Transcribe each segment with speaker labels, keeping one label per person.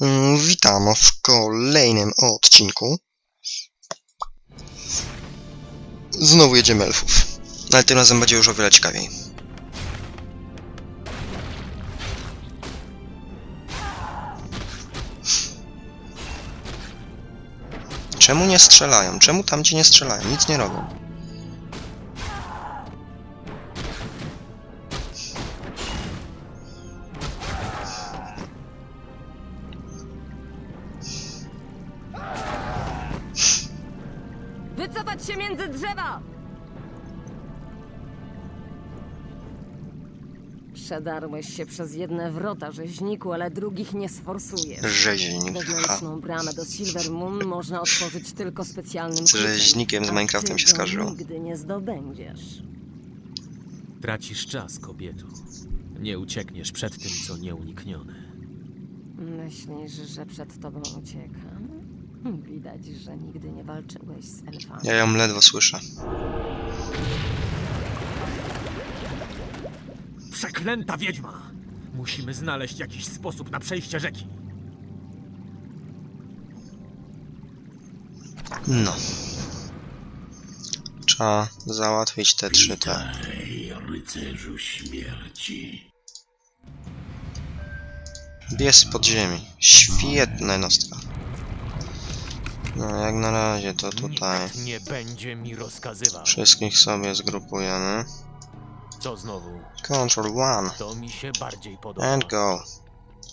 Speaker 1: Mm, Witam w kolejnym odcinku. Znowu jedziemy elfów. Ale tym razem będzie już o wiele ciekawiej. Czemu nie strzelają? Czemu tam gdzie nie strzelają? Nic nie robią.
Speaker 2: Przedarłeś się przez jedne wrota, rzeźniku, ale drugich nie sforsujesz.
Speaker 1: Rzeźnik.
Speaker 2: Wewnętrzną bramę do Silver Moon można otworzyć tylko specjalnym
Speaker 1: Z
Speaker 2: kluczem,
Speaker 1: rzeźnikiem z
Speaker 2: a
Speaker 1: Minecraftem
Speaker 2: ty
Speaker 1: się
Speaker 2: go
Speaker 1: skarżyło.
Speaker 2: nigdy nie zdobędziesz.
Speaker 3: Tracisz czas, kobieto. Nie uciekniesz przed tym, co nieuniknione.
Speaker 2: Myślisz, że przed tobą uciekam? Widać, że nigdy nie walczyłeś z elfami.
Speaker 1: Ja ją ledwo słyszę.
Speaker 3: Przeklęta wiedźma! Musimy znaleźć jakiś sposób na przejście rzeki.
Speaker 1: No. Trzeba załatwić te trzy te.
Speaker 4: Ej, rycerzu śmierci.
Speaker 1: Bies pod ziemi. Świetna jednostka. No, jak na razie to tutaj
Speaker 3: Nikt nie będzie mi rozkazywał.
Speaker 1: wszystkich sobie zgrupujemy.
Speaker 3: Co znowu?
Speaker 1: Control one.
Speaker 3: To mi się bardziej podoba.
Speaker 1: And go.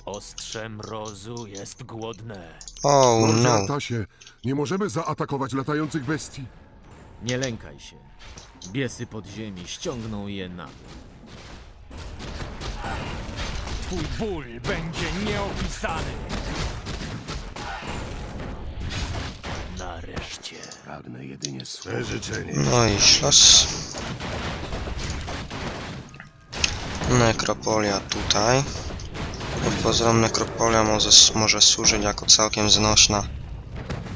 Speaker 3: Ostrze mrozu jest głodne.
Speaker 1: Oh
Speaker 5: Lordzie
Speaker 1: no.
Speaker 5: Atasie, nie możemy zaatakować latających bestii.
Speaker 3: Nie lękaj się. Biesy podziemi ściągną je na dół. Twój ból będzie nieopisany. Nareszcie.
Speaker 4: Pragnę jedynie swe życzenie.
Speaker 1: No i szlos. Nekropolia tutaj. Pod pozorom nekropolia może, może służyć jako całkiem znośna,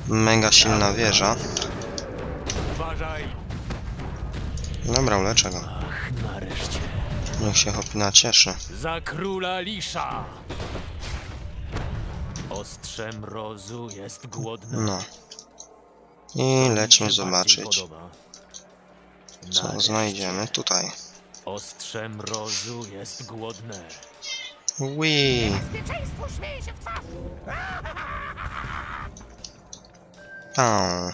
Speaker 1: mega silna wieża. Dobra, uleczę go. Niech się Hopina cieszy.
Speaker 3: Za króla Lisza! Ostrze mrozu jest głodne.
Speaker 1: No. I lecimy zobaczyć, co znajdziemy tutaj.
Speaker 3: Ostrze mrozu jest głodne.
Speaker 1: Wii. Tam.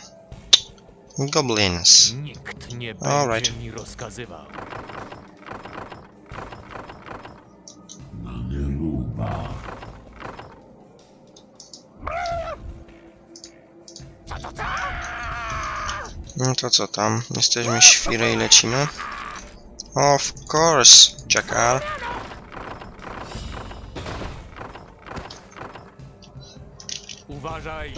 Speaker 1: Goblins.
Speaker 3: Nikt nie będzie
Speaker 1: Alright.
Speaker 3: mi rozkazywał.
Speaker 1: No to co tam? Jesteśmy świry i lecimy? Of course, Jackal.
Speaker 3: Uważaj!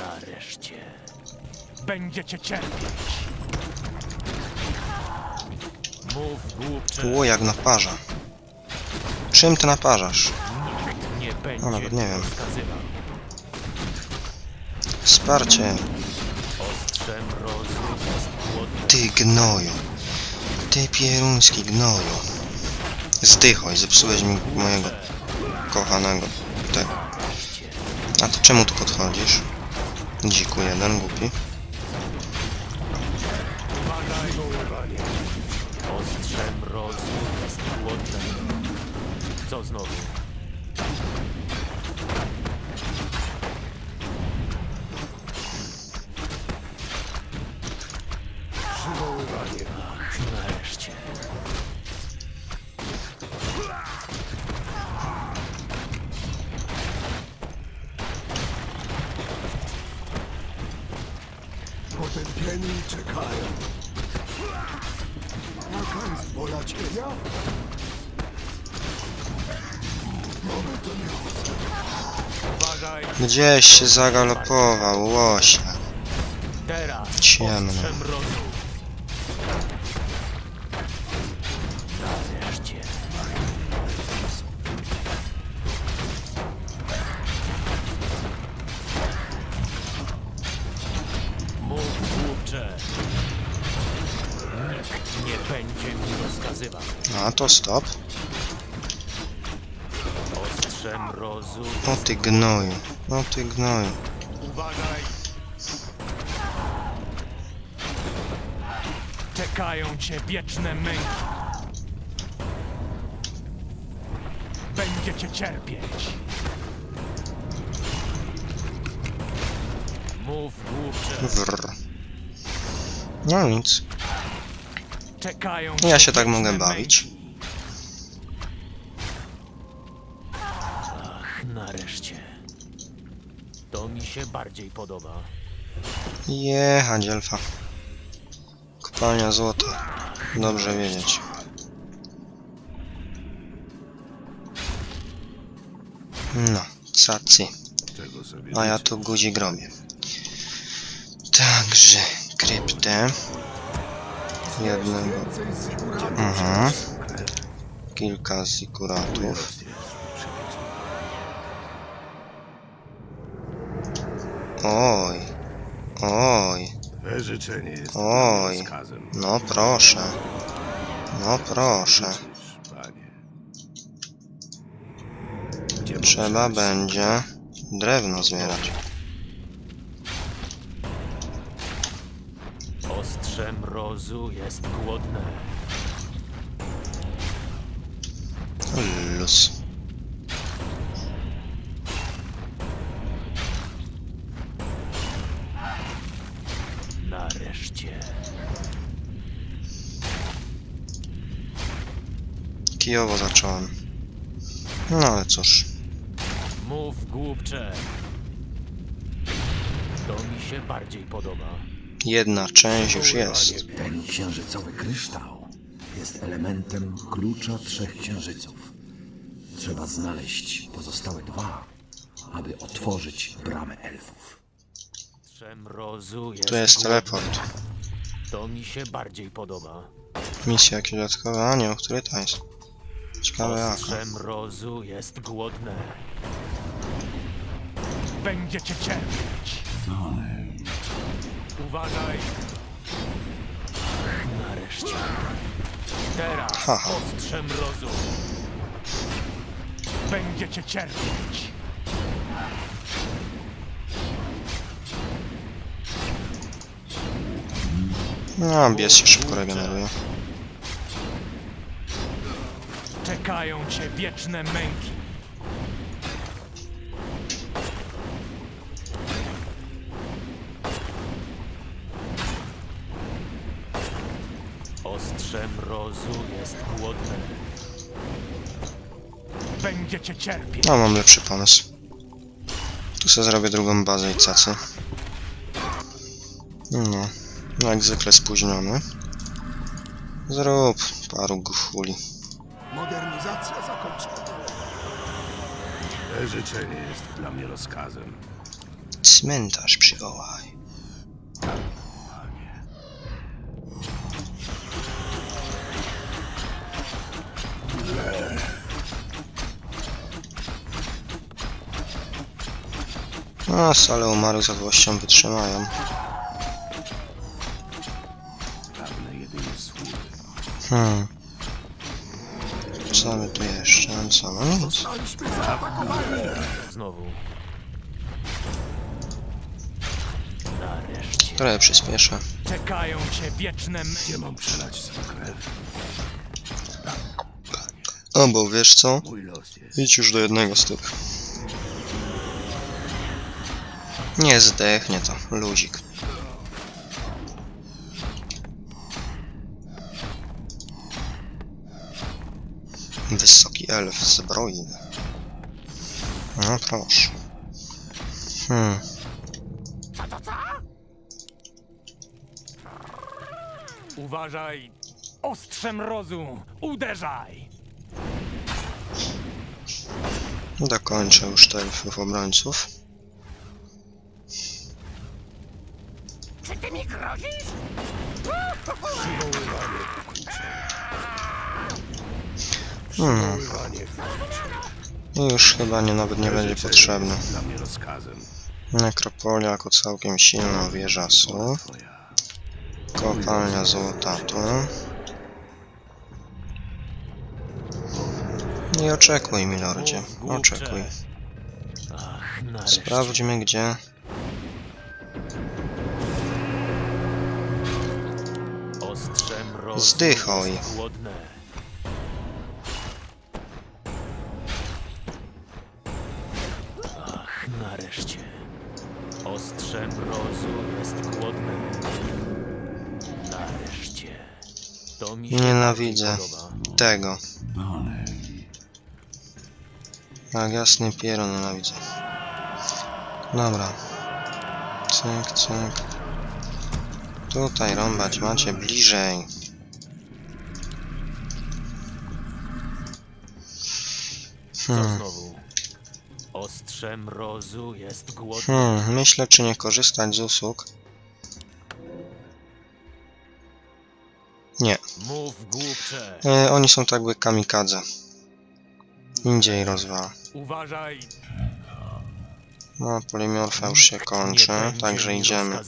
Speaker 3: Nareszcie. Będziecie cierpieć. Mów głupcze.
Speaker 1: O, jak naparza. Czym ty naparzasz?
Speaker 3: Nikt nie będzie
Speaker 1: nawet nie
Speaker 3: mi
Speaker 1: wiem.
Speaker 3: rozkazywał.
Speaker 1: Wsparcie. Ty gnoju. Ty pieruński gnoju. Zdychoj, zepsułeś mi mojego kochanego. Tego. A ty czemu tu podchodzisz? Dziku jeden, głupi. Gdzieś się zagalopował, łosia.
Speaker 3: teraz
Speaker 1: Ciemno. A to stop. O ty gnoju. O ty gnoju.
Speaker 3: Uważaj! Czekają cię wieczne męki. Będziecie cierpieć. Mów głupcze.
Speaker 1: Wrr. No nic.
Speaker 3: Czekają
Speaker 1: Ja się tak mogę bawić.
Speaker 3: Się bardziej podoba.
Speaker 1: Jechać, elfa. Kopalnia złota. Dobrze wiedzieć. No, cacy. A ja tu guzik robię. Także, kryptę. Jednego. Mhm. Kilka zikuratów. Oj. Oj.
Speaker 4: Życzenie jest
Speaker 1: Oj. No proszę. No proszę.
Speaker 4: Życzysz, panie. Gdzie
Speaker 1: Trzeba
Speaker 4: możesz?
Speaker 1: będzie drewno zbierać.
Speaker 3: Ostrze mrozu jest głodne.
Speaker 1: Luz. Kijowo zacząłem. No ale cóż.
Speaker 3: Mów głupcze. To mi się bardziej podoba.
Speaker 1: Jedna część już jest.
Speaker 6: Ten księżycowy kryształ jest elementem klucza trzech księżyców. Trzeba znaleźć pozostałe dwa, aby otworzyć bramę elfów.
Speaker 3: Ostrze mrozu jest
Speaker 1: Tu jest teleport.
Speaker 3: To mi się bardziej podoba.
Speaker 1: Misja jakieś dodatkowe. A nie, o której to jest? Ciekawe jaka.
Speaker 3: Ostrze mrozu jest głodne. Będziecie cierpieć. Uważaj. Nareszcie. Teraz ostrze mrozu. Będziecie cierpieć.
Speaker 1: No, bies się szybko regeneruje.
Speaker 3: Czekają cię wieczne męki. Ostrze mrozu jest głodne. Będziecie cierpieć.
Speaker 1: No, mam lepszy pomysł. Tu sobie zrobię drugą bazę i cacy. No, no jak zwykle spóźniony. Zrób paru guchuli.
Speaker 4: Modernizacja zakończona. Twe życzenie jest dla mnie rozkazem.
Speaker 1: Cmentarz przywołaj. No, sale umarł z złością wytrzymają. Hmm. Co my tu jeszcze? Co? No nic.
Speaker 3: Znowu. Nareszcie.
Speaker 1: Trochę przyspieszę.
Speaker 3: Czekają cię wieczne męki.
Speaker 4: Gdzie mam przelać swą krew?
Speaker 1: O, bo wiesz co?
Speaker 4: Mój los jest.
Speaker 1: Idź już do jednego z tych. Nie zdechnie to, luzik. Wysoki elf zbrojny. No proszę. Hmm.
Speaker 3: Uważaj! Ostrze mrozu! Uderzaj!
Speaker 1: Dokończę już te elfów obrońców. Hmm. I już chyba nie nawet nie będzie
Speaker 4: rozkazem.
Speaker 1: Nekropolia jako całkiem silna wieża su. Kopalnia złota tu. Nie oczekuj, milordzie. Oczekuj. Sprawdźmy gdzie. Zdychoj.
Speaker 3: To mi się
Speaker 1: Nienawidzę.
Speaker 3: podoba.
Speaker 1: Tego. Jak jasny pieron nienawidzę. Dobra. Cyk, cyk. Tutaj rąbać macie bliżej.
Speaker 3: Co
Speaker 1: Hmm.
Speaker 3: znowu? Ostrze mrozu jest głodne.
Speaker 1: Hmm, myślę czy nie korzystać z usług.
Speaker 3: Mów głupcze.
Speaker 1: e, oni są tak jakby kamikadze. Indziej rozwala.
Speaker 3: Uważaj.
Speaker 1: No, polimorfa już się kończy, także idziemy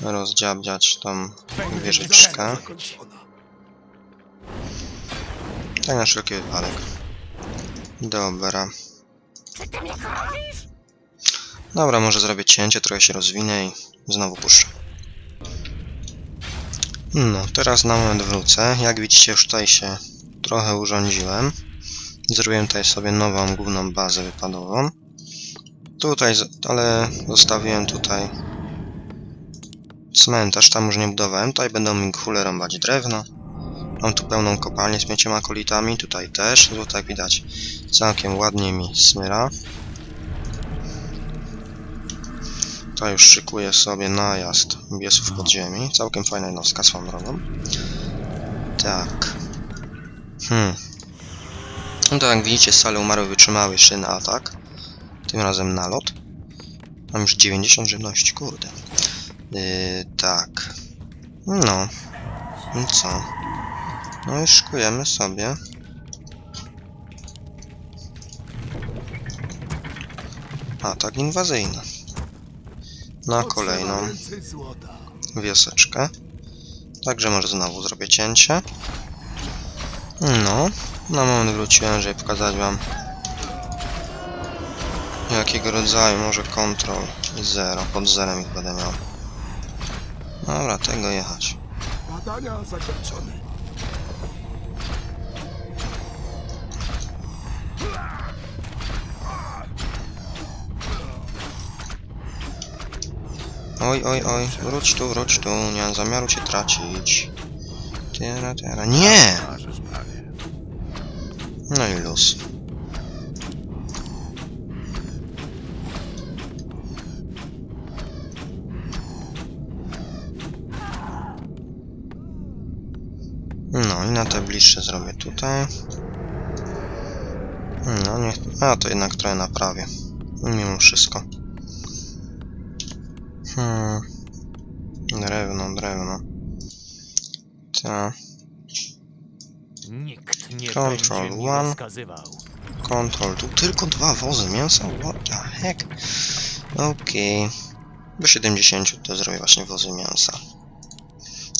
Speaker 1: rozdziabdziać tą wieżyczkę. Tak na wszelki wypadek. Dobra. Dobra, może zrobię cięcie, trochę się rozwinę i znowu puszczę. No, teraz na moment wrócę. Jak widzicie, już tutaj się trochę urządziłem. Zrobiłem tutaj sobie nową główną bazę wypadową. Tutaj, ale zostawiłem tutaj cmentarz, tam już nie budowałem. Tutaj będą mi kule rąbać drewno. Mam tu pełną kopalnię z pięcioma kolitami, tutaj też, złoto jak widać całkiem ładnie mi smyra. To już szykuję sobie najazd biesów podziemi, całkiem fajna jednostka swoją drogą. Tak. Hmm. No to jak widzicie, sale umarły wytrzymały jeszcze na atak. Tym razem nalot. Mam już 90 żywności, kurde. Yy, tak. No. I co? No i szykujemy sobie. Atak inwazyjny. Na kolejną wioseczkę. Także może znowu zrobię cięcie. No, na moment wróciłem, żeby pokazać wam jakiego rodzaju może kontrol i zero, pod zerem ich będę miał. Dobra, tego jechać.
Speaker 5: Badania zakończone.
Speaker 1: Oj, oj, oj, wróć tu, wróć tu, nie mam zamiaru cię tracić. Tera, tera. Nie! No i. No i na te bliższe zrobię tutaj. No niech... A to jednak trochę naprawię. Mimo wszystko. Hmm. Drewno, drewno. Tak.
Speaker 3: Nikt nie
Speaker 1: Control
Speaker 3: będzie
Speaker 1: one.
Speaker 3: rozkazywał.
Speaker 1: Control, tu tylko dwa wozy mięsa? What the heck? Okej. Do 70 to zrobię właśnie wozy mięsa.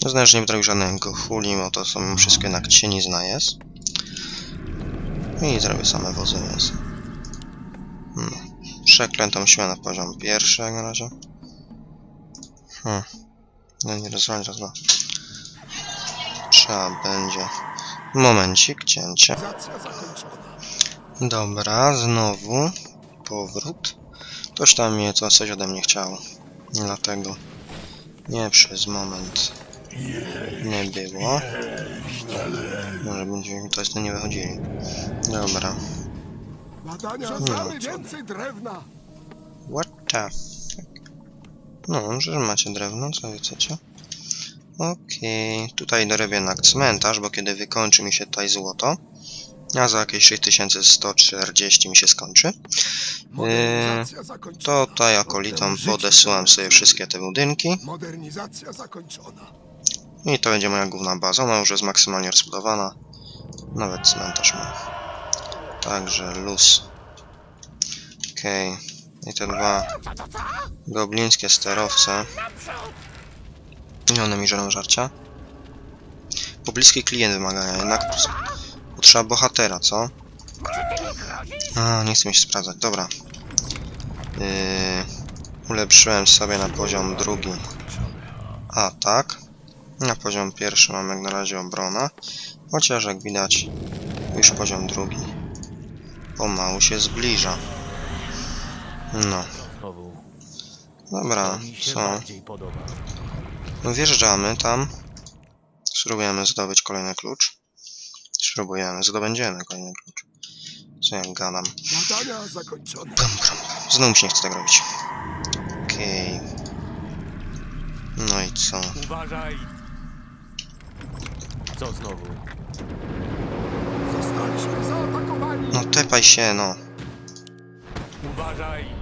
Speaker 1: To znaczy, że nie potrafię żadnego huli, bo to są wszystkie cienizna jest. I zrobię same wozy mięsa. No. Przeklętą siłę na poziom pierwszy jak na razie. Hmm. No nie raz dwa. Trzeba będzie. Momencik, cięcie. Dobra, znowu powrót. Ktoś tam mnie co coś ode mnie chciał. Dlatego nie przez moment nie było. Może będziemy to jest nie wychodzili. Dobra.
Speaker 5: Badania
Speaker 1: No.
Speaker 5: Więcej drewna.
Speaker 1: What the No, że macie drewno, co wy chcecie? Okej, tutaj dorobię na cmentarz, bo kiedy wykończy mi się tutaj złoto, a za jakieś 6140 mi się skończy,
Speaker 5: zakończona.
Speaker 1: to tutaj okolitom podesyłam sobie wszystkie te budynki
Speaker 5: Modernizacja zakończona.
Speaker 1: i to będzie moja główna baza, ona już jest maksymalnie rozbudowana, nawet cmentarz ma. Także luz. Okej, i te dwa goblińskie sterowce. I one mi żerą żarcia. Pobliski klient wymagania, jednak potrzeba bohatera, co? A, nie chcę mi się sprawdzać, dobra. Yy, ulepszyłem sobie na poziom drugi atak. Na poziom pierwszy mam jak na razie obrona. Chociaż jak widać, już poziom drugi pomału się zbliża. No, dobra, co? No wjeżdżamy tam. Spróbujemy zdobyć kolejny klucz. Spróbujemy, zdobędziemy kolejny klucz. Co ja gadam? Bum, bum. Znowu mi się nie chce tak robić. Okej. No i co?
Speaker 3: Uważaj! Co znowu?
Speaker 5: Zostaliśmy zaatakowani.
Speaker 1: No tepaj się, no.
Speaker 3: Uważaj!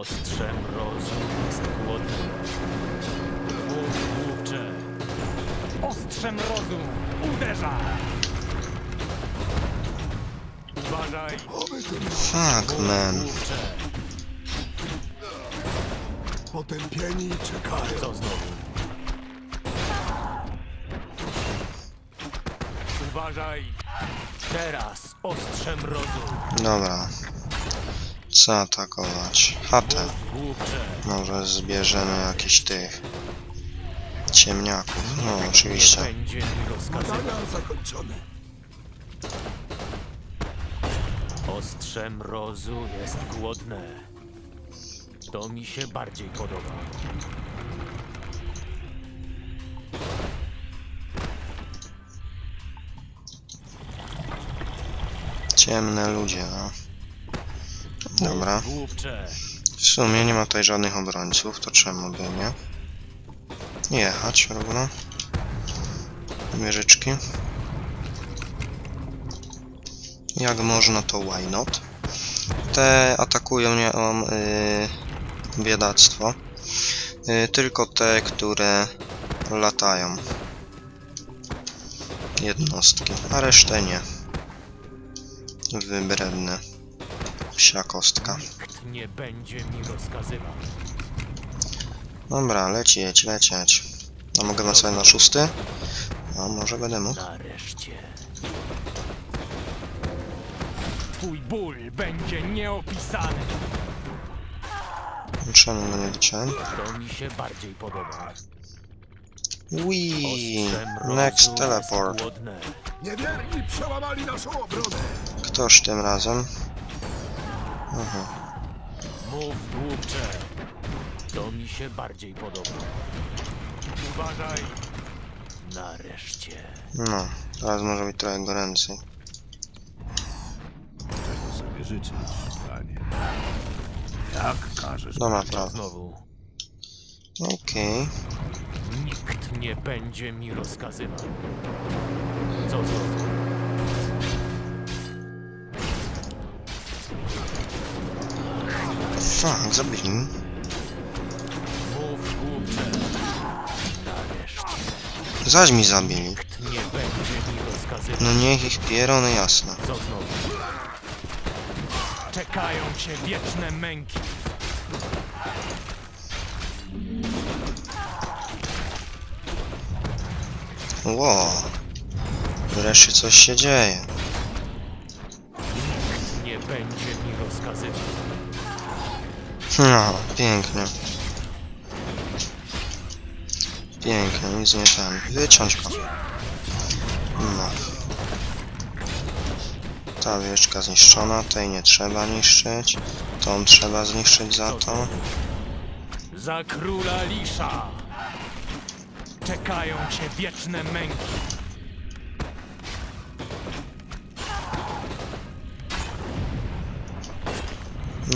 Speaker 3: Ostrze mrozu jest głodny. Mów, głupcze! Ostrze mrozu uderza! Uważaj!
Speaker 1: Fuck, man.
Speaker 3: Głupcze!
Speaker 5: potępieni czekają.
Speaker 3: Co znowu? Uważaj! Teraz ostrze mrozu!
Speaker 1: Dobra. Co atakować? Chatę. Może zbierzemy jakiś tych ciemniaków. No, oczywiście.
Speaker 5: Badania zakończone.
Speaker 3: Ostrze mrozu jest głodne. To mi się bardziej podoba.
Speaker 1: Ciemne ludzie, no. Dobra. W sumie nie ma tutaj żadnych obrońców, to czemu by nie? Jechać równo. Wieżyczki. Jak można, to why not? Te atakują nie o yy, biedactwo. Yy, tylko te, które latają. Jednostki, a resztę nie. Wybredne. Psia kostka.
Speaker 3: Nikt nie będzie mi rozkazywał.
Speaker 1: Dobra, lecieć, lecieć. A mogę na sobie na szósty? No, może będę mógł.
Speaker 3: Nareszcie. Twój ból będzie nieopisany.
Speaker 1: Czemu go nie liczyłem?
Speaker 3: To mi się bardziej podoba.
Speaker 1: Wii! Next teleport.
Speaker 5: Niewierni przełamali naszą obronę.
Speaker 1: Ktoś tym razem? Aha.
Speaker 3: Mów, głupcze. To mi się bardziej podoba. Uważaj. Nareszcie.
Speaker 1: No, teraz może być trochę goręcej.
Speaker 4: Czego sobie życzysz, panie? Jak każesz?
Speaker 1: Dobra,
Speaker 3: Co
Speaker 1: prawda.
Speaker 3: znowu?
Speaker 1: Okej.
Speaker 3: Nikt nie będzie mi rozkazywał. Co znowu?
Speaker 1: Fuck, zabili.
Speaker 3: Mów, głupcze. Nareszcie.
Speaker 1: Zaś mi zabili.
Speaker 3: Nikt nie będzie mi rozkazywał.
Speaker 1: No niech ich pierony jasne.
Speaker 3: Co znowu? Czekają cię wieczne męki.
Speaker 1: Ło. Wreszcie coś się dzieje. No, pięknie. Pięknie, nic nie ten. Wyciąć go. No. Ta wieczka zniszczona, tej nie trzeba niszczyć. Tą trzeba zniszczyć za to.
Speaker 3: Za króla Lisza. Czekają cię wieczne męki.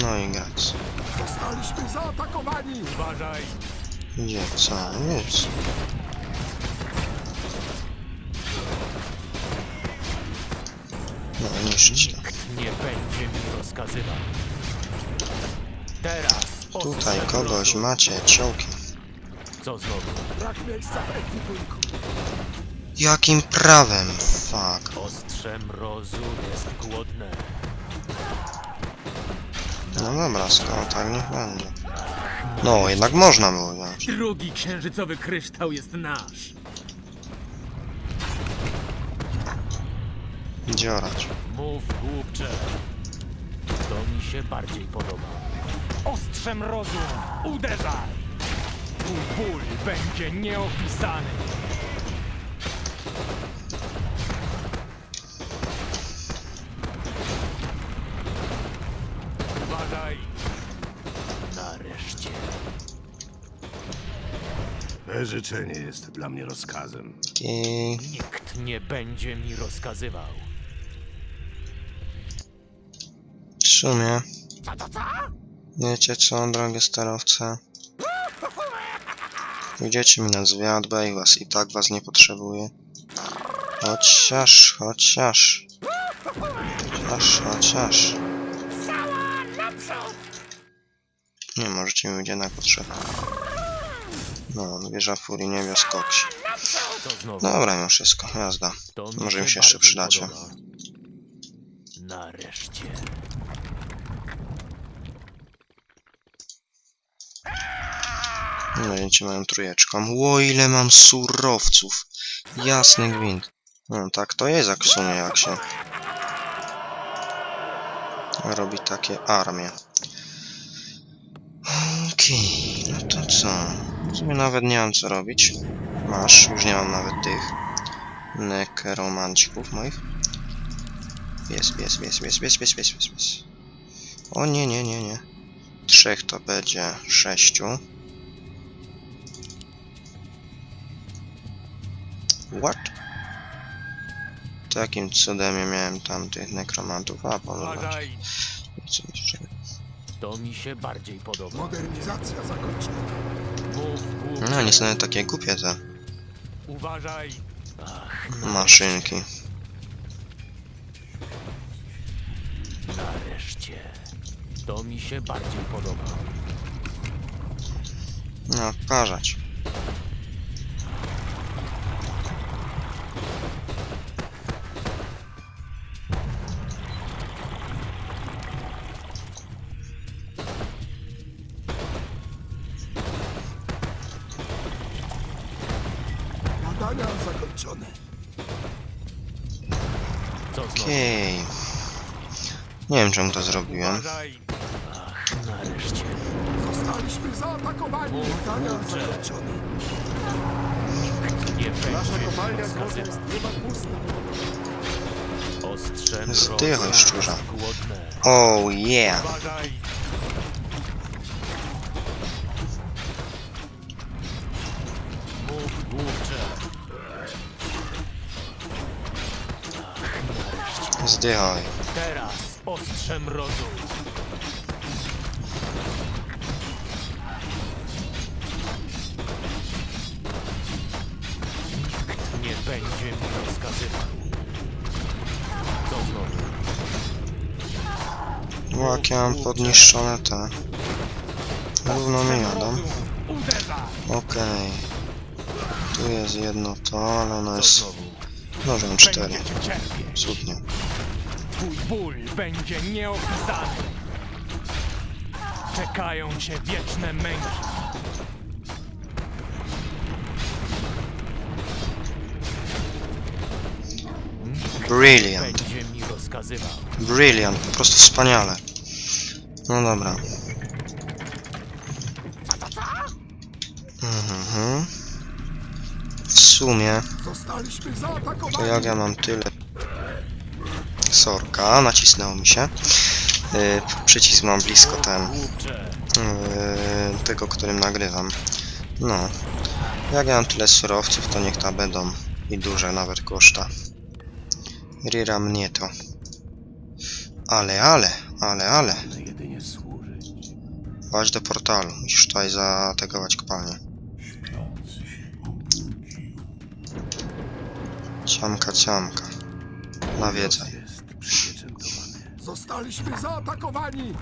Speaker 1: No i grać.
Speaker 5: Zostaliśmy zaatakowani.
Speaker 3: Uważaj.
Speaker 1: Gdzie? Co? Nic. No, niszczyć to.
Speaker 3: Nie będzie mi rozkazywał. Teraz
Speaker 1: Tutaj kogoś macie, ciołki.
Speaker 3: Co znowu?
Speaker 5: Brak miejsca w ekwipunku.
Speaker 1: Jakim prawem? Fuck.
Speaker 3: Ostrze mrozu jest głodne.
Speaker 1: No dobra, skoro tak niech będzie. No, jednak można było wziąć.
Speaker 3: Drugi księżycowy kryształ jest nasz.
Speaker 1: Dzioracz.
Speaker 3: Mów, głupcze. To mi się bardziej podoba. Ostrzem rozum! Uderzaj! Twój ból będzie nieopisany! Uważaj! Nareszcie.
Speaker 4: Życzenie jest dla mnie rozkazem.
Speaker 1: I
Speaker 3: Nikt nie będzie mi rozkazywał.
Speaker 1: w sumie... Wiecie co, drogie sterowce? Pójdziecie mi na zwiat, bo ja was i tak was nie potrzebuję. Chociaż, chociaż... Chociaż, chociaż... Nie możecie mi będzie na potrzebę. No, wieża furii niebios
Speaker 3: znowu.
Speaker 1: Dobra, już wszystko, jazda. Może mi się jeszcze przydacie.
Speaker 3: Nareszcie.
Speaker 1: No, Będziecie moją trójeczką. Ło, ile mam surowców. Jasny gwint. No, tak to jest, jak w sumie, jak się robi takie armie. Okej, no to co? W sumie nawet nie mam co robić. Masz, już nie mam nawet tych nekromancików moich. Pies, pies, pies, pies, pies, pies, pies, pies, pies. O nie, nie, nie, nie. Trzech to będzie sześciu. What? Takim cudem ja miałem tam tych nekromantów, a.
Speaker 3: Uważaj!
Speaker 1: Co jeszcze?
Speaker 3: To mi się bardziej podoba.
Speaker 5: Modernizacja zakończona.
Speaker 3: Mów, głupcze.
Speaker 1: No, nie są takie głupie te
Speaker 3: Uważaj! Ach,
Speaker 1: maszynki.
Speaker 3: nareszcie. To mi się bardziej podoba.
Speaker 1: No, parzać. Nie wiem czemu to zrobiłem.
Speaker 3: Nareszcie.
Speaker 5: Zostaliśmy zaatakowani!
Speaker 3: Nie
Speaker 1: Zdychaj szczurza. Oh yeah! Zdychaj.
Speaker 3: Rozum. Nikt nie będzie mi rozkazywał. Co znowu?
Speaker 1: Bo jak ja mam podniszczone te... Równo mi jadą. Okej. Tu jest jedno to, ale ono
Speaker 3: Co
Speaker 1: jest...
Speaker 3: znowu?
Speaker 1: Może mam cztery.
Speaker 3: Będziecie cierpieć.
Speaker 1: Cudnie.
Speaker 3: Ból będzie nieopisany. Czekają cię wieczne męki.
Speaker 1: Brilliant.
Speaker 3: Będzie mi rozkazywał.
Speaker 1: Brilliant, po prostu wspaniale. No dobra. Mhm. W sumie,
Speaker 5: Zostaliśmy zaatakowani.
Speaker 1: to jak ja mam tyle... Sorka, nacisnęło mi się. Yy, przycisk mam blisko ten, yy, tego, którym nagrywam. No. Jak ja mam tyle surowców, to niech ta będą i duże nawet koszta. Rira mnie to. Ale, ale, ale, ale. Chodź do portalu. Musisz tutaj zaatakować kopalnię. Ciamka, ciamka. Nawiedzaj.
Speaker 5: Zostaliśmy zaatakowani.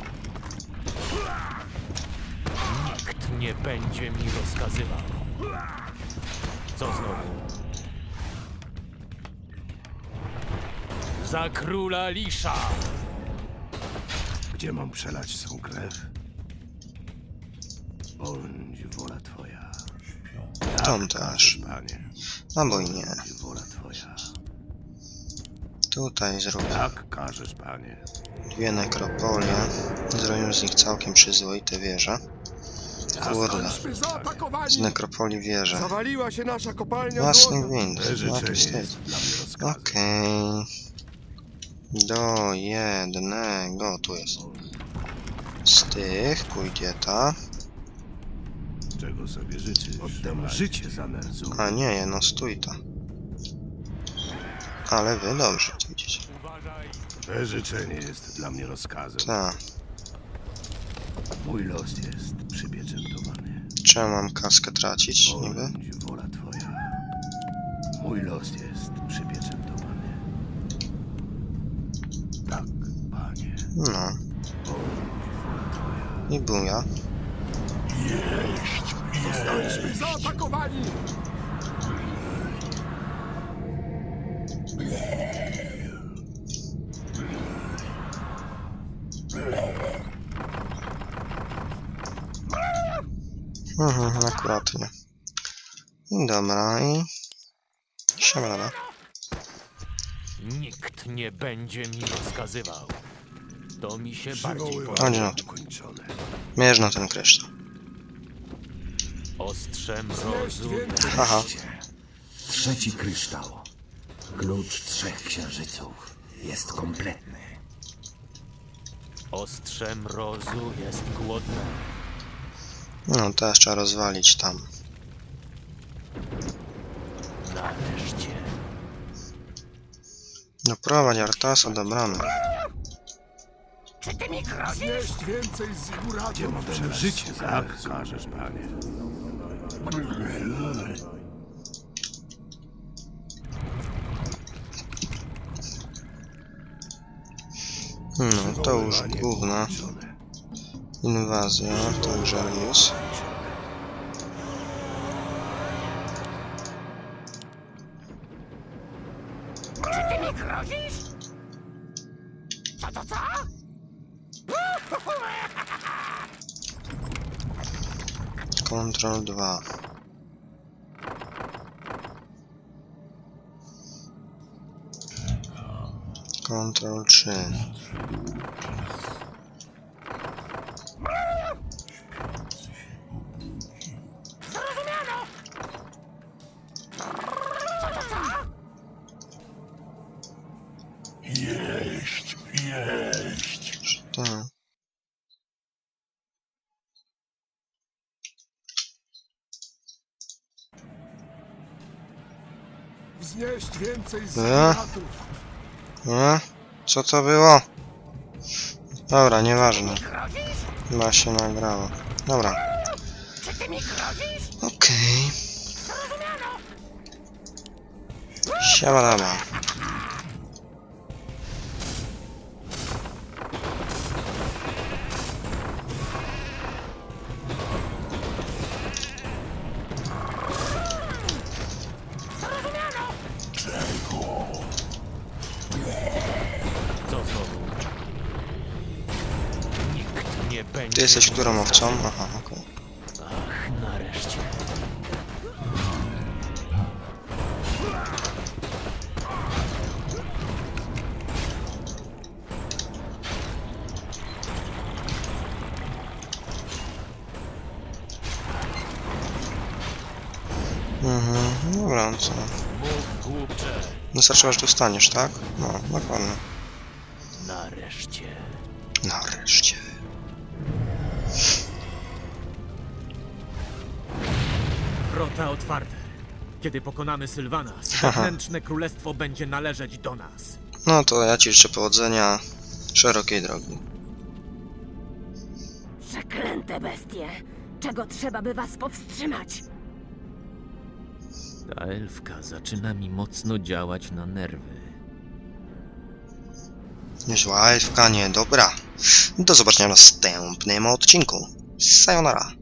Speaker 3: Nikt nie będzie mi rozkazywał. Co znowu? Za króla Lisza!
Speaker 4: Gdzie mam przelać swą krew? Bądź wola twoja.
Speaker 1: Tam też.
Speaker 4: Panie.
Speaker 1: Albo i nie.
Speaker 4: Bądź wola.
Speaker 1: Tutaj zrobię
Speaker 4: Jak każesz, panie.
Speaker 1: dwie nekropolie. Zrobimy z nich całkiem przyzwoite wieże. Kurde. Z nekropolii wieże.
Speaker 5: Zawaliła się nasza kopalnia
Speaker 1: Własny
Speaker 5: złota.
Speaker 1: gwint.
Speaker 4: Te życzenie
Speaker 1: Jaki wstyd.
Speaker 4: jest dla mnie rozkazem.
Speaker 1: Okej. Do jednego tu jest. Z tych pójdzie ta.
Speaker 4: Czego sobie życzysz? Oddam życie za nędzą.
Speaker 1: A nie, no stój ta. Ale wy dobrze to.
Speaker 4: Te życzenie jest dla mnie rozkazem.
Speaker 1: Ta.
Speaker 4: Mój los jest przypieczętowany.
Speaker 1: Czemu mam kaskę tracić niby?
Speaker 4: Bądź wola twoja. Mój los jest przypieczętowany. Tak, panie.
Speaker 1: No. I buja.
Speaker 5: Zostaliśmy zaatakowani!
Speaker 1: Mhm, akurat nie. Dobra i... Siemana.
Speaker 7: Nikt nie będzie mi rozkazywał. To mi się bardziej
Speaker 1: Chodź
Speaker 4: ukończone.
Speaker 1: Mierz na ten kryształ.
Speaker 7: Ostrzem
Speaker 5: więcej
Speaker 1: Haha.
Speaker 6: Trzeci kryształ. Klucz trzech księżyców. Jest kompletny.
Speaker 7: Ostrze mrozu jest głodne.
Speaker 1: No, teraz trzeba rozwalić tam.
Speaker 7: Nareszcie.
Speaker 1: Doprowadź Artasa do bramy.
Speaker 5: Znieść więcej ziguratów!
Speaker 4: Oddam życie za Jak każesz, panie.
Speaker 1: No, to już
Speaker 4: ukończone.
Speaker 1: Inwazja, także już. Control 2. Control 3. Tak.
Speaker 5: Wznieść więcej ziguratów!
Speaker 1: E? Co to było? Dobra, nieważne. Chyba się nagrało. Dobra. Okej. Siema dama.
Speaker 7: Nie będzie.
Speaker 1: Ty jesteś
Speaker 7: mi
Speaker 1: którą owcą?
Speaker 7: rozkazywał.
Speaker 1: Aha, okej.
Speaker 7: Ach, nareszcie.
Speaker 1: Mhm, dobra, no co?
Speaker 7: Mów głupcze.
Speaker 1: Wystarczy, aż dostaniesz, tak? No, dokładnie.
Speaker 3: Kiedy pokonamy Sylwana, wewnętrzne królestwo będzie należeć do nas.
Speaker 1: No to ja ci życzę powodzenia, szerokiej drogi.
Speaker 2: Przeklęte bestie! Czego trzeba, by was powstrzymać?
Speaker 7: Ta elfka zaczyna mi mocno działać na nerwy.
Speaker 1: Niezła elfka, nie, dobra. Do zobaczenia w następnym odcinku. Sayonara.